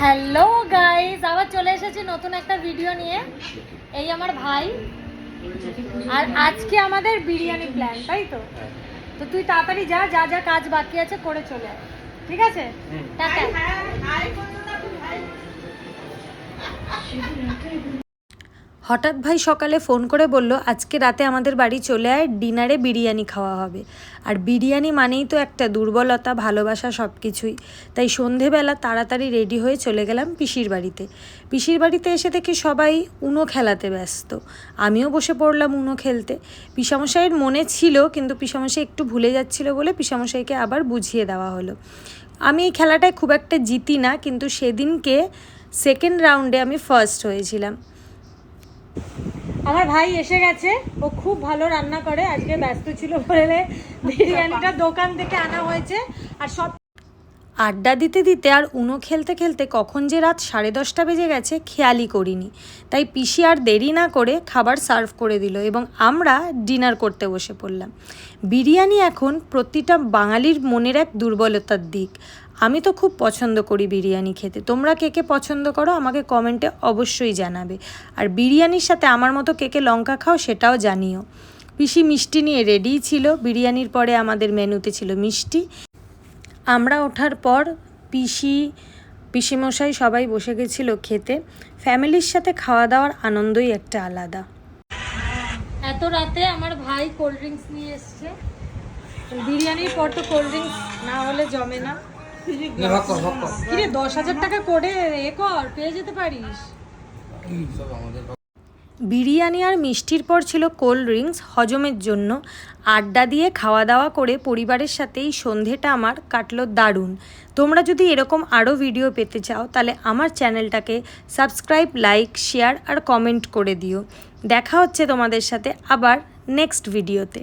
Hello guys আবার চলে এসেছি নতুন একটা ভিডিও নিয়ে। এই আমার ভাই। আর আজকে আমাদের বিরিয়ানি প্ল্যান তাই তো? তো তুই তাড়াতাড়ি যা যা যা কাজ বাকি আছে করে চলে আয়। ঠিক আছে? টাটা। হঠাৎ ভাই সকালে ফোন করে বলল, আজকে রাতে আমাদের বাড়ি চলে আয়, ডিনারে বিরিয়ানি খাওয়া হবে। আর বিরিয়ানি মানেই তো একটা দুর্বলতা, ভালোবাসা সব কিছুই তাই সন্ধেবেলা তাড়াতাড়ি রেডি হয়ে চলে গেলাম পিসির বাড়িতে। পিসির বাড়িতে এসে দেখি সবাই উনো খেলাতে ব্যস্ত। আমিও বসে পড়লাম উনো খেলতে। পিসামশাইয়ের মনে ছিল, কিন্তু পিসামশাই একটু ভুলে যাচ্ছিল বলে পিসামশাইকে আবার বুঝিয়ে দেওয়া হলো। আমি এই খেলাটায় খুব একটা জিতি না, কিন্তু সেদিনকে সেকেন্ড রাউন্ডে আমি ফার্স্ট হয়েছিলাম। আমার ভাই এসে গেছে, ও খুব ভালো রান্না করে, আজকে ব্যস্ত ছিল বলে বিরিয়ানিটা দোকান থেকে আনা হয়েছে, আর সব আড্ডা দিতে দিতে আর উনো খেলতে খেলতে কখন যে রাত সাড়ে দশটা বেজে গেছে খেয়ালই করিনি। তাই পিসি আর দেরি না করে খাবার সার্ভ করে দিল এবং আমরা ডিনার করতে বসে পড়লাম। বিরিয়ানি এখন প্রতিটা বাঙালির মনের এক দুর্বলতার দিক। আমি তো খুব পছন্দ করি বিরিয়ানি খেতে। তোমরা কে কে পছন্দ করো আমাকে কমেন্টে অবশ্যই জানাবে। আর বিরিয়ানির সাথে আমার মতো কে কে লঙ্কা খাও সেটাও জানিও। পিসি মিষ্টি নিয়ে রেডিই ছিল। বিরিয়ানির পরে আমাদের মেনুতে ছিল মিষ্টি। আমরা ওঠার পর পিসি পিসিমশাই সবাই বসে গেছিল খেতে। ফ্যামিলির সাথে খাওয়া দাওয়ার আনন্দই একটা আলাদা। এত রাতে আমার ভাই কোল্ড ড্রিঙ্কস নিয়ে এসছে। বিরিয়ানির পর তো কোল্ড ড্রিঙ্কস না হলে জমে না। কিরে দশ হাজার টাকা করে এ কর পেয়ে যেতে পারিস। বিরিয়ানি আর মিষ্টির পর ছিল কোল্ড ড্রিঙ্কস, হজমের জন্য। আড্ডা দিয়ে খাওয়া দাওয়া করে পরিবারের সাথেই সন্ধেটা আমার কাটলো দারুণ। তোমরা যদি এরকম আরও ভিডিও পেতে চাও, তাহলে আমার চ্যানেলটাকে সাবস্ক্রাইব, লাইক, শেয়ার আর কমেন্ট করে দিও। দেখা হচ্ছে তোমাদের সাথে আবার নেক্সট ভিডিওতে।